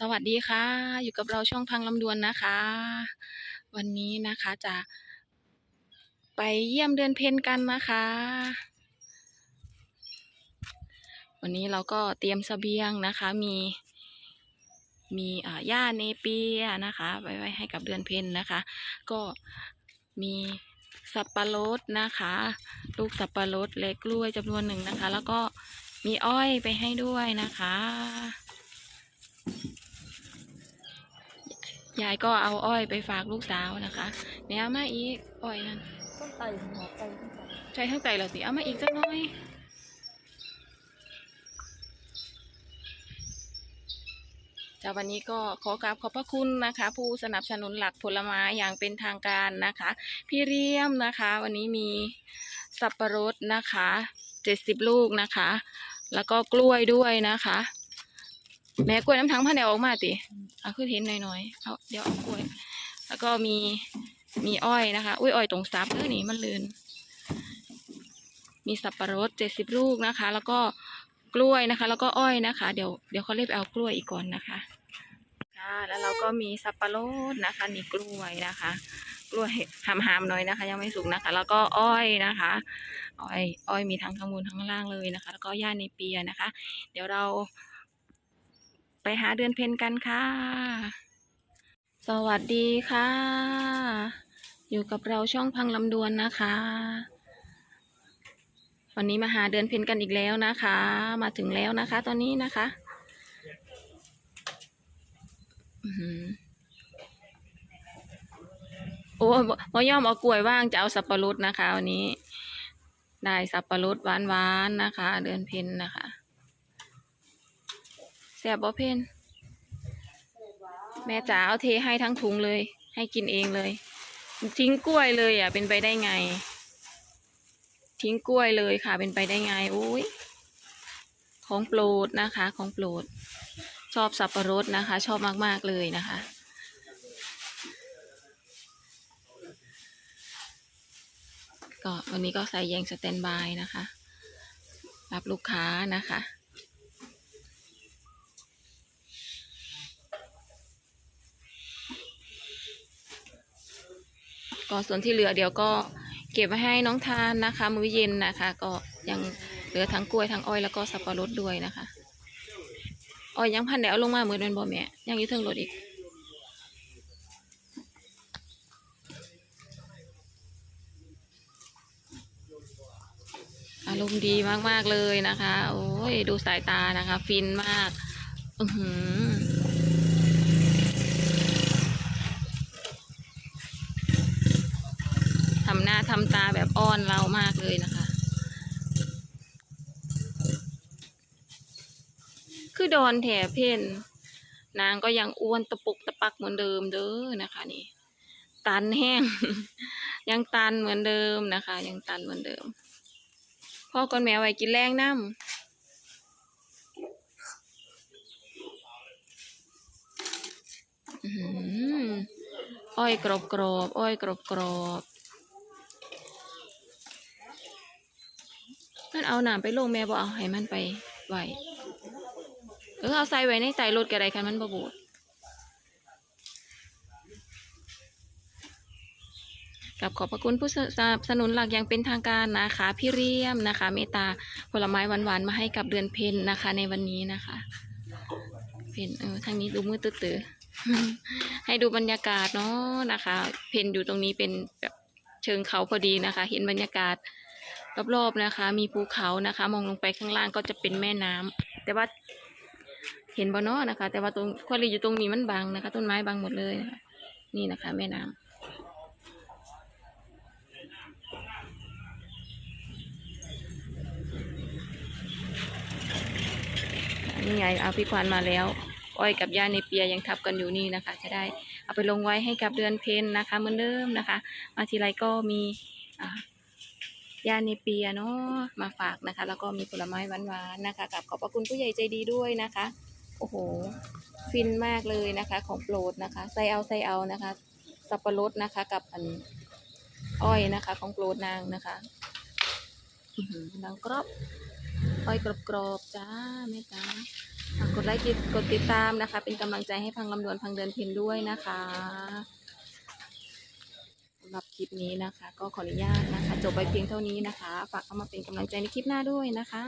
สวัสดีค่ะ อยู่กับเราช่องพังลำดวนนะคะ วันนี้นะคะจะไปเยี่ยมเดือนเพ็ญกันนะคะ วันนี้เราก็เตรียมเสบียงนะคะ มี มีอ่าหญ้าเนเปียนะคะไว้ไว้ให้กับเดือนเพ็ญนะคะ ก็มีสับปะรดนะคะ ลูกสับปะรดและกล้วยจำนวนหนึ่งนะคะ แล้วก็มีอ้อยไปให้ด้วยนะคะ ยายก็เอาอ้อยไปฝากลูกสาวนะคะเนี่ยเอามาอีกอ้อยนั่นต้นไตหัวไตต้นไตใช้ข้างใจแล้วสิเอามาอีกสักหน่อยจ้าวันนี้ก็ขอกราบขอบพระคุณนะคะ ผู้สนับสนุนหลักผลไม้อย่างเป็นทางการนะคะ พี่เรียมนะคะ วันนี้มีสับปะรดนะคะเจ็ดสิบลูกนะคะ แล้วก็กล้วยด้วยนะคะ แม่กล้วยน้ำทั้งพันเดียวออกมาติเอาขึ้นเห็นหน่อยๆเอาเดี๋ยวเอากล้วย แล้วก็มีมีอ้อยนะคะ อุ้ยอ้อยตรงซับเออนี่มันลืนมีสับปะรดเจ็ดสิบลูกนะคะ แล้วก็กล้วยนะคะ แล้วก็อ้อยนะคะ เดี๋ยวเดี๋ยวเขาเรียกเอากล้วยอีกก่อนนะคะค่ะแล้วเราก็มีสับปะรดนะคะ มีกล้วยนะคะ กล้วยหามๆหน่อยนะคะ ยังไม่สุกนะคะ แล้วก็อ้อยนะคะอ้อยอ้อยมีทั้งข้างบนทั้งล่างเลยนะคะ แล้วก็ย่าในเปียนะคะ เดี๋ยวเรา ไปหาเดือนเพ็ญกันค่ะ สวัสดีค่ะ อยู่กับเราช่องพังลำดวนนะคะ วันนี้มาหาเดือนเพ็ญกันอีกแล้วนะคะ มาถึงแล้วนะคะ ตอนนี้นะคะอือหือโอ้พอย่อมเอากล้วยว่างจะเอาสับปะรดนะคะวันนี้ ได้สับปะรดหวานๆนะคะ เดือนเพ็ญนะคะ ซ่บบ่เพ็ญแม่จ๋าเอาเทให้ทั้งถุงเลย ให้กินเองเลย ทิ้งกล้วยเลยอะ เป็นไปได้ไง ทิ้งกล้วยเลยค่ะ เป็นไปได้ไงอุ้ยของโปรดนะคะ ของโปรด ชอบสับปะรดนะคะ ชอบมากๆเลยนะคะก็วันนี้ก็ใส่แยงสแตนบายนะคะ รับลูกค้านะคะ ก็ส่วนที่เหลือเดี๋ยวก็เก็บไว้ให้น้องทานนะคะ มื้อเย็นนะคะ ก็ยังเหลือทั้งกล้วยทั้งอ้อยแล้วก็สับปะรดด้วยนะคะอ้อยยังพันเดี๋ยวลงมาเหมือนเป็นบ่แม่ยังอยู่เทิงรถอีกอารมณ์ดีมาก ๆ เลยนะคะ โอ้ย ดูสายตานะคะ ฟินมาก อือหือำหน้าทำตาแบบอ้อนเรามากเลยนะคะ คือดอนแถเพนนางก็ยังอ้วนตะปุกตะปักเหมือนเดิมเด้อนะคะ นี่ ตันแห้ง ยังตันเหมือนเดิมนะคะ ยังตันเหมือนเดิม พ่อก่อนแมวไว้กินแรงน้ำอ้อยกรอบกรอบอ้อยกรอบกรอบ ๆนั่นเอาหนามไปลงแม่บ่เอาให้มันไปไว้เออเอาใส่ไว้ในใส่รถก็ได้คันมันบ่บูดกับขอบพระคุณผู้สนับสนุนหลักอย่างเป็นทางการนะคะพี่เรียมนะคะ เมตตาผลไม้หวานๆมาให้กับเดือนเพ็ญนะคะ ในวันนี้นะคะ เพ็ญเออทางนี้ดูมืดตื้อให้ดูบรรยากาศเนาะนะคะ เพนอยู่ตรงนี้เป็นแบบเชิงเขาพอดีนะคะ เห็นบรรยากาศ รอบๆนะคะ มีภูเขานะคะ มองลงไปข้างล่างก็จะเป็นแม่น้ำแต่ว่าเห็นบ่เนาะนะคะ แต่ว่าตรงควารีอยู่ตรงนี้มันบังนะคะ ต้นไม้บังหมดเลยนะคะนี่นะคะ แม่น้ำนี่ไงเอาพี่ควานมาแล้ว อ้อยกับย่าในเปียยังทับกันอยู่นี่นะคะ จะได้เอาไปลงไว้ให้กับเดือนเพนนะคะเหมือนเดิมนะคะ มาทีไรก็มีอ่า ยาในเปียเนาะมาฝากนะคะ แล้วก็มีผลไม้หวานๆนะคะกับขอบพระคุณผู้ใหญ่ใจดีด้วยนะคะ โอ้โห ฟินมากเลยนะคะ ของโปรดนะคะใส่เอาใส่เอานะคะ สับปะรดนะคะ กับอันอ้อยนะคะ ของโปรดนางนะคะอื้อหือดังกรอบอ้อยกรอบๆจ้าแม่จ้ากดไลค์กดติดตามนะคะ เป็นกำลังใจให้พังลำดวนพังเดินเพียนด้วยนะคะำหรับคลิปนี้นะคะ ก็ขออนุญาตนะคะ จบไปเพียงเท่านี้นะคะ ฝากเข้ามาเป็นกำลังใจในคลิปหน้าด้วยนะคะ